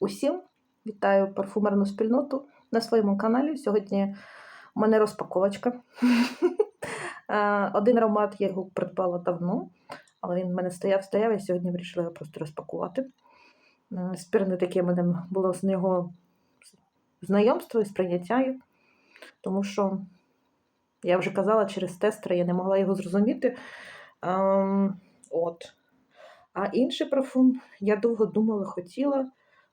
усім! Вітаю парфумерну спільноту на своєму каналі. Сьогодні у мене розпаковочка. Е, Один аромат я його придбала давно, але він в мене стояв, стояв, і сьогодні вирішила його просто розпакувати. Е, Спірне таке мене було з нього знайомство і сприйняття, тому що я вже казала, через тестера я не могла його зрозуміти. Ем, От. А інший парфум я довго думала, хотіла,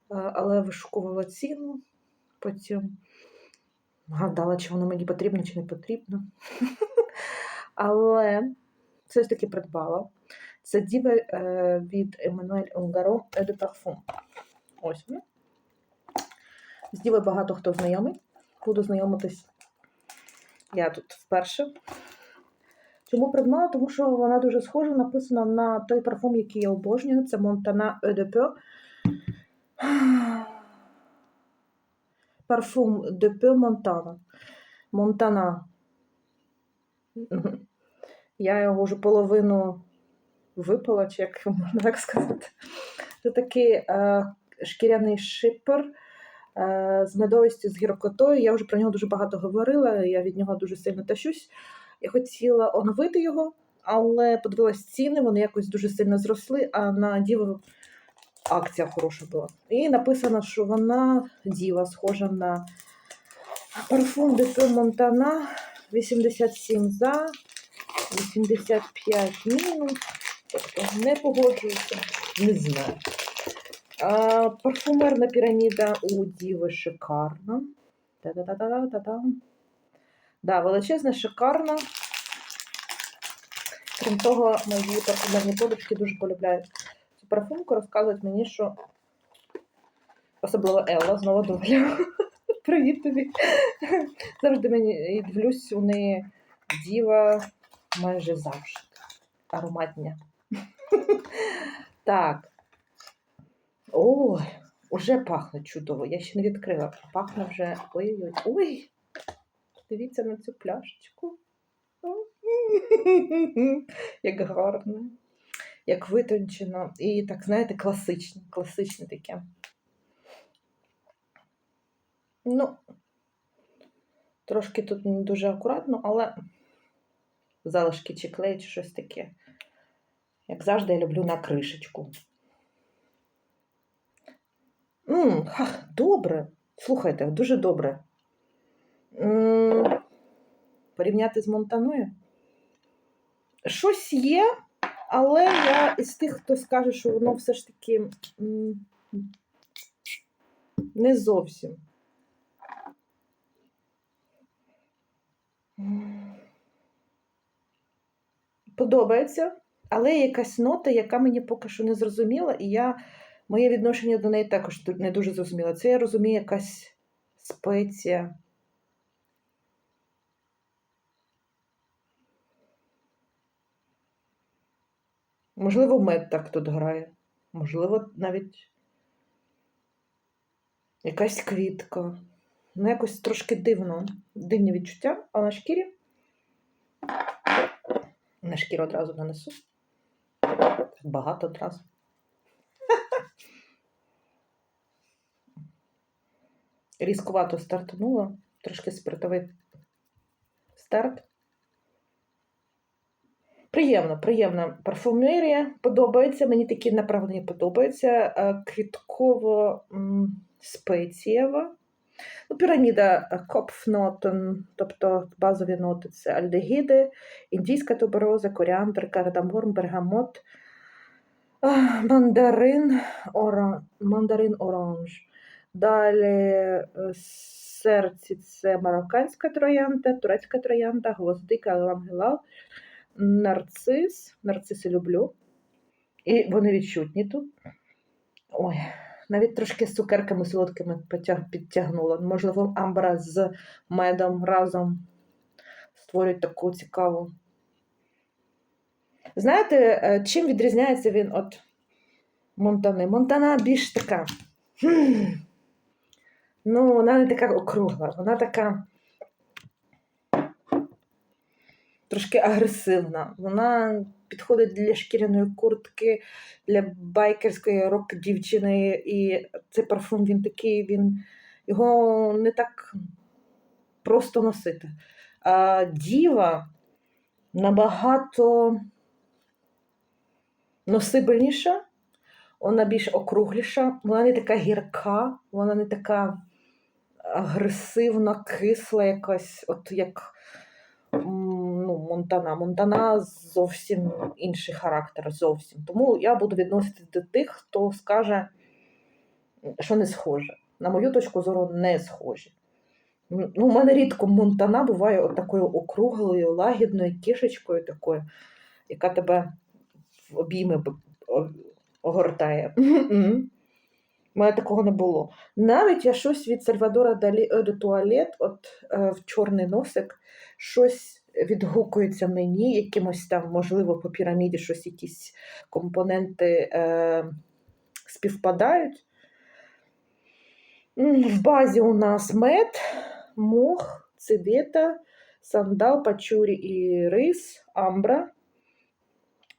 але вишукувала ціну. Потім гадала, чи воно мені потрібно, чи не потрібно. Але все ж таки придбала. Це діва е, від Ungaro Eau de Parfum. Ось вона. З дівою багато хто знайомий. Буду знайомитись я тут вперше. Чому придбала? Тому що вона дуже схожа, написана на той парфум, який я обожнюю. Це Montana Eau. Парфум Peu Montana. Монтана. Я його вже половину випила, чи як можна так сказати. Це такий е, шкіряний шипер е, з медовістю, з гіркотою. Я вже про нього дуже багато говорила, я від нього дуже сильно тащусь. Я хотіла оновити його, але подивилась ціни, вони якось дуже сильно зросли, а на діву акція хороша була. І написано, що вона діва, схожа на парфум де Монтана 87 за, 85 мінус. Тобто не погоджуюся, не знаю. А, парфумерна піраміда у Діви шикарна. Та-да-да-да-да-да. Да, величезна, шикарна. Крім того, мої парфумерні подушки дуже полюбляють парфумку. Розказують мені, що особливо Елла, знову доля. Привіт тобі. Завжди мені дивлюсь, у неї діва майже завжди. Ароматня. Так. Ой, уже пахне чудово. Я ще не відкрила. Пахне вже. Ой-ой-ой. Ой! Дивіться на цю пляшечку. Як гарно, як витончено. І так, знаєте, класичне, класичне таке. Ну, трошки тут не дуже акуратно, але залишки чи клей, чи щось таке. Як завжди, я люблю на кришечку. Мм, ха, добре. Слухайте, дуже добре. М, Порівняти з Монтаною. Щось є, але я із тих, хто скаже, що воно все ж таки не зовсім. Подобається, але є якась нота, яка мені поки що не зрозуміла, і я, моє відношення до неї також не дуже зрозуміло. Це я розумію якась спеція. Можливо, мед так тут грає. Можливо, навіть якась квітка. Ну, якось трошки дивно. Дивні відчуття, а на шкірі. На шкіру одразу нанесу. Багато одразу. Різкувато стартанула, трошки спиртовий старт. Приємно, приємна парфумерія. Подобається. Мені такі направлення подобаються. Е, Квітково м, спецієва. Ну, піраміда е, Копфнотен, тобто базові ноти це альдегіди, індійська тубероза, коріандр, кардамон, бергамот, мандарин, ора, мандарин оранж. Далі е, серці це марокканська троянда, турецька троянда, гвоздика, лангелал, нарцис. Нарциси люблю. І вони відчутні тут. Ой, навіть трошки з цукерками солодкими підтягнула. Можливо, амбра з медом разом створюють таку цікаву. Знаєте, е, чим відрізняється він від Монтани? Монтана більш така. Ну, вона не така округла, вона така трошки агресивна. Вона підходить для шкіряної куртки, для байкерської рок-дівчини. І цей парфум він такий, він його не так просто носити. А діва набагато носибельніша, вона більш округліша, вона не така гірка, вона не така агресивна, кисла якась, от як Монтана. Монтана зовсім інший характер, зовсім. Тому я буду відносити до тих, хто скаже, що не схоже. На мою точку зору, не схожі. Ну, у мене рідко Монтана буває от такою округлою, лагідною кішечкою такою, яка тебе в обійми огортає. У мене такого не було. Навіть я щось від Сальвадора Далі Eau de от е, в чорний носик, щось відгукується мені, якимось там, можливо, по піраміді щось, якісь компоненти е, співпадають. В базі у нас мед, мох, цивета, сандал, пачурі і рис, амбра,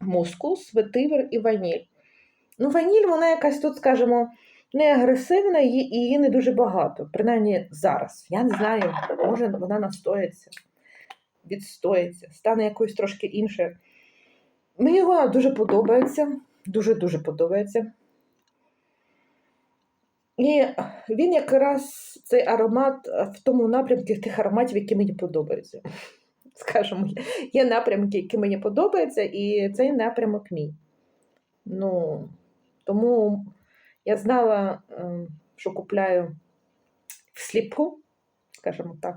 мускус, ветивер і ваніль. Ну, ваніль, вона якась тут, скажімо, не агресивна, і її не дуже багато. Принаймні зараз. Я не знаю, може вона настоїться, відстоїться, стане якоюсь трошки іншою. Мені вона дуже подобається, дуже-дуже подобається. І він якраз цей аромат в тому напрямку тих ароматів, які мені подобаються. Скажімо, є напрямки, які мені подобаються, і цей напрямок мій. Ну, тому я знала, е, що купляю всліпу, скажімо так.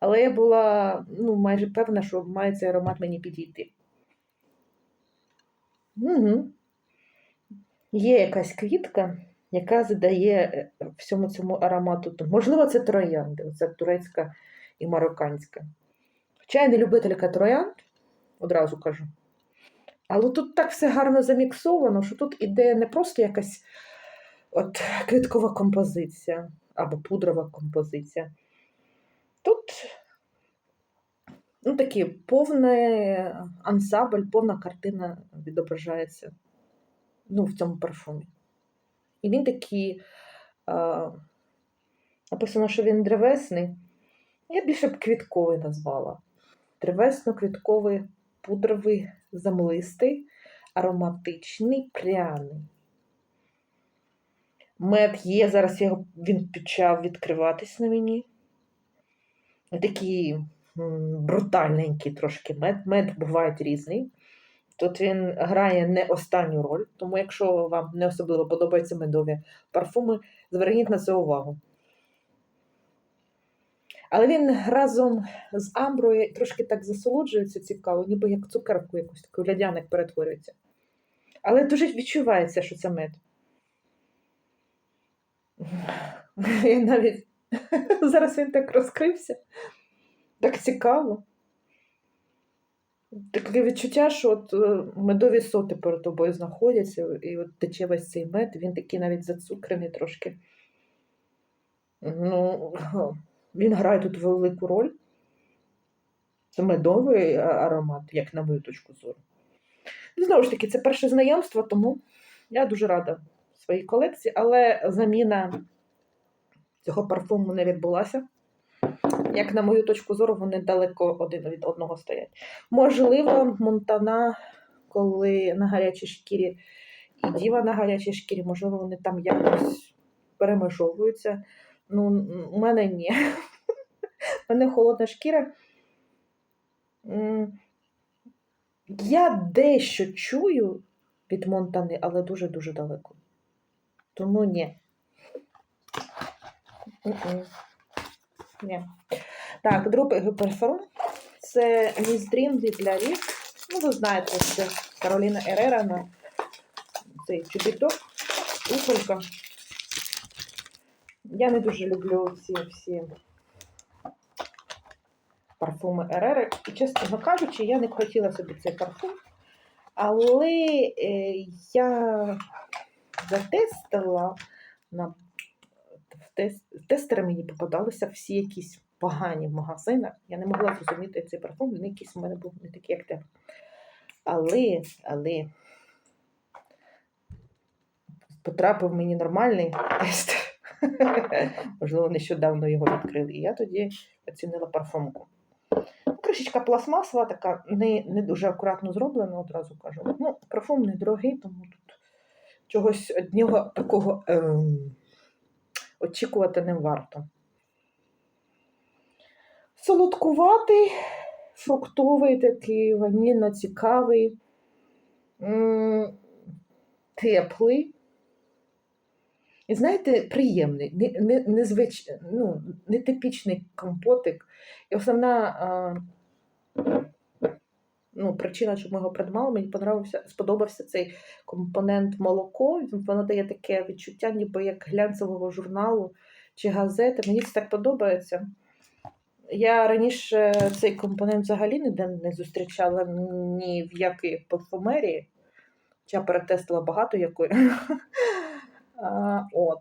Але я була ну, майже певна, що має цей аромат мені підійти. Угу. Є якась квітка, яка задає е, всьому цьому аромату. Можливо, це троянди, це турецька і марокканська. Хоча я не любителька троянд, одразу кажу. Але тут так все гарно заміксовано, що тут іде не просто якась от квіткова композиція або пудрова композиція. Тут ну, такий повний ансамбль, повна картина відображається ну, в цьому парфумі. І він такий, а, написано, що він древесний. Я більше б квітковий назвала. Древесно-квітковий, пудровий, замлистий, ароматичний, пряний. Мед є, зараз його, він почав відкриватись на мені. Такий м, брутальненький трошки мед. Мед буває різний. Тут він грає не останню роль, тому якщо вам не особливо подобаються медові парфуми, зверніть на це увагу. Але він разом з амброю трошки так засолоджується цікаво, ніби як цукерку якусь таку лядяник перетворюється. Але дуже відчувається, що це мед. Я навіть зараз він так розкрився. Так цікаво. Таке відчуття, що от е, медові соти перед тобою знаходяться, і от тече весь цей мед, він такий навіть зацукрений трошки. Ну, він грає тут велику роль. Це медовий аромат, як на мою точку зору. Ну, знову ж таки, це перше знайомство, тому я дуже рада своїй колекції, але заміна цього парфуму не відбулася. Як на мою точку зору, вони далеко один від одного стоять. Можливо, Монтана, коли на гарячій шкірі і діва на гарячій шкірі, можливо, вони там якось перемежовуються. Ну, у мене ні. У мене холодна шкіра. Я дещо чую від Монтани, але дуже-дуже далеко. Тому ні. Ні. Так, другий парфум. Це Dream від Лярі. Ну, ви знаєте, це Кароліна Ерера на цей чобіток, уколька. Я не дуже люблю ці всі парфуми Ерери. І, чесно кажучи, я не хотіла собі цей парфум. Але е, я затестила на тестери мені попадалися всі якісь погані в магазинах. Я не могла зрозуміти цей парфум, він якийсь у мене був не такий, як тебе. Але, але потрапив мені нормальний тест. Можливо, нещодавно його відкрили. І я тоді оцінила парфумку. Кришечка пластмасова, така не, не дуже акуратно зроблена, одразу кажу. Ну, парфум недорогий, тому тут чогось від нього такого ем, очікувати не варто. Солодкуватий, фруктовий такий, ванільно цікавий, теплий. І знаєте, приємний, не, не, незвич... ну, нетипічний компотик. І основна а, ну, причина, чому його придбала, мені понравився, сподобався цей компонент молоко. Воно дає таке відчуття, ніби як глянцевого журналу чи газети. Мені це так подобається. Я раніше цей компонент взагалі ніде не зустрічала ні в якій парфумерії. Я перетестила багато якої. От.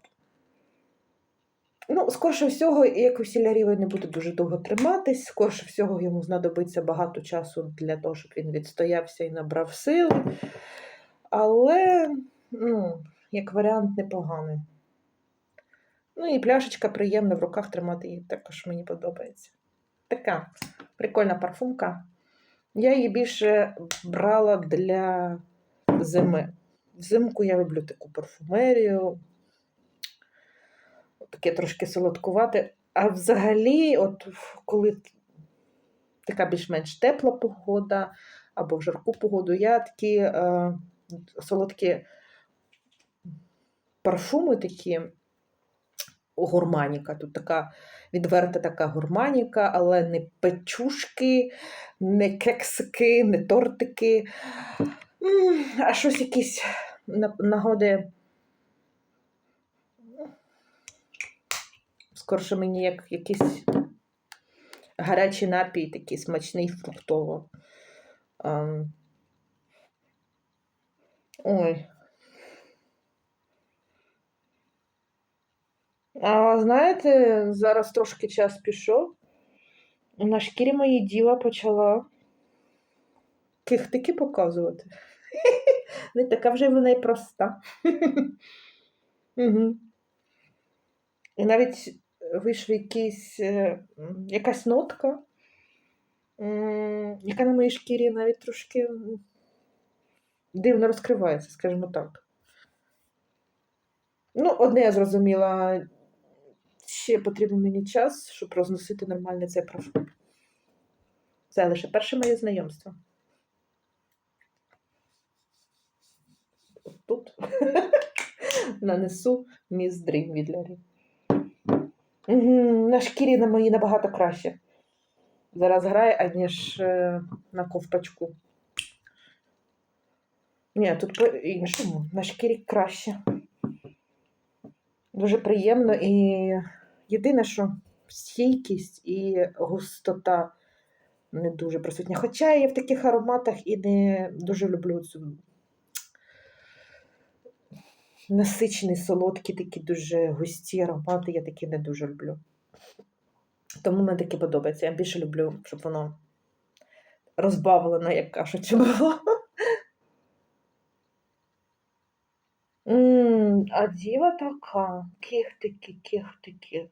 Ну, скорше всього, як усілярі не буде дуже довго триматись, скорше всього, йому знадобиться багато часу для того, щоб він відстоявся і набрав сили. Але, ну, як варіант, непоганий. Ну і пляшечка приємна в руках тримати її також мені подобається. Така прикольна парфумка. Я її більше брала для зими. Взимку я люблю таку парфумерію, таке трошки солодкувате. А взагалі, от коли така більш-менш тепла погода або жарку погоду, я такі е, солодкі парфуми такі. Гурманіка. Тут така відверта така гурманіка, але не печушки, не кексики, не тортики, а щось якісь нагоди. Скорше мені як якийсь гарячий напій, такий смачний фруктово. Ой. А знаєте, зараз трошки час пішов. На шкірі моєї діва почала кихтики показувати. Не така вже вона й проста. І навіть вийшов якийсь, е, якась нотка, яка на моїй шкірі навіть трошки дивно розкривається, скажімо так. Ну, одне я зрозуміла, ще потрібен мені час, щоб розносити нормально цей парфум. Це лише перше моє знайомство. От Тут нанесу міс Дрім від. На шкірі на моїй набагато краще. Зараз грає, аніж е, на ковпачку. Ні, тут по-іншому. На шкірі краще. Дуже приємно і єдине, що стійкість і густота не дуже присутня. Хоча я в таких ароматах і не дуже люблю цю насичені, солодкі, такі дуже густі аромати, я такі не дуже люблю. Тому мені таке подобається. Я більше люблю, щоб воно розбавлено, як кажуть, було. М, А діва така, кіхтики, кіхтики.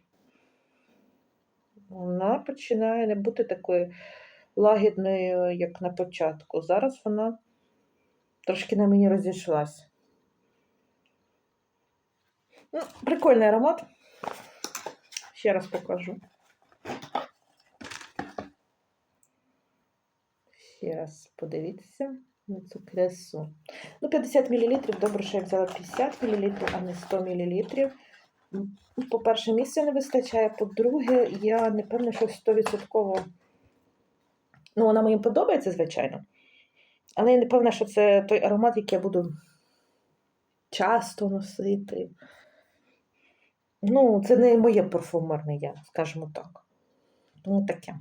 Вона починає не бути такою лагідною, як на початку. Зараз вона трошки на мені розійшлась. Ну, прикольний аромат. Ще раз покажу. Ще раз подивіться на цю красу. Ну, 50 мл, добре, що я взяла 50 мл, а не 100 мл. По-перше, місця не вистачає. По-друге, я не певна, що 100%. Ну, вона мені подобається, звичайно. Але я не певна, що це той аромат, який я буду часто носити. Ну, це не моє парфумерне я, скажімо так. Тому таке.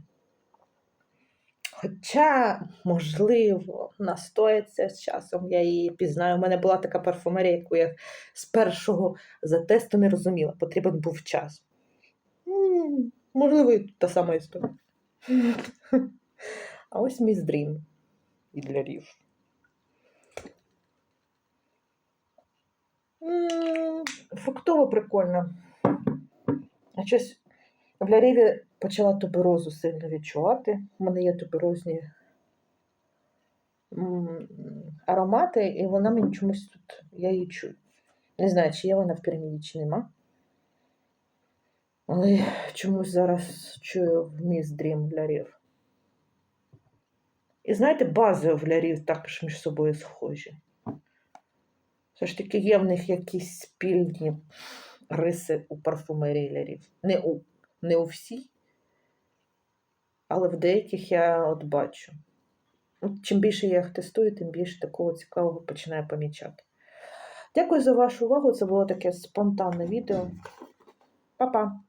Хоча, можливо, настоїться з часом, я її пізнаю. У мене була така парфумерія, яку я з першого затесту не розуміла. Потрібен був час. Можливо, і та сама історія. А ось мій Dream і для рів. Фруктово прикольно. А щось в Ляріві почала туберозу сильно відчувати. У мене є туберозні аромати, і вона мені чомусь тут, я її чую. Не знаю, чи є вона в піраміді, чи нема. Але чомусь зараз чую в міс Дрім Лярів. І знаєте, бази в Лярів також між собою схожі. Все ж таки є в них якісь спільні риси у парфумерії Лярів. Не у, не у всій, але в деяких я от бачу. Чим більше я їх тестую, тим більше такого цікавого починаю помічати. Дякую за вашу увагу. Це було таке спонтанне відео. Па-па!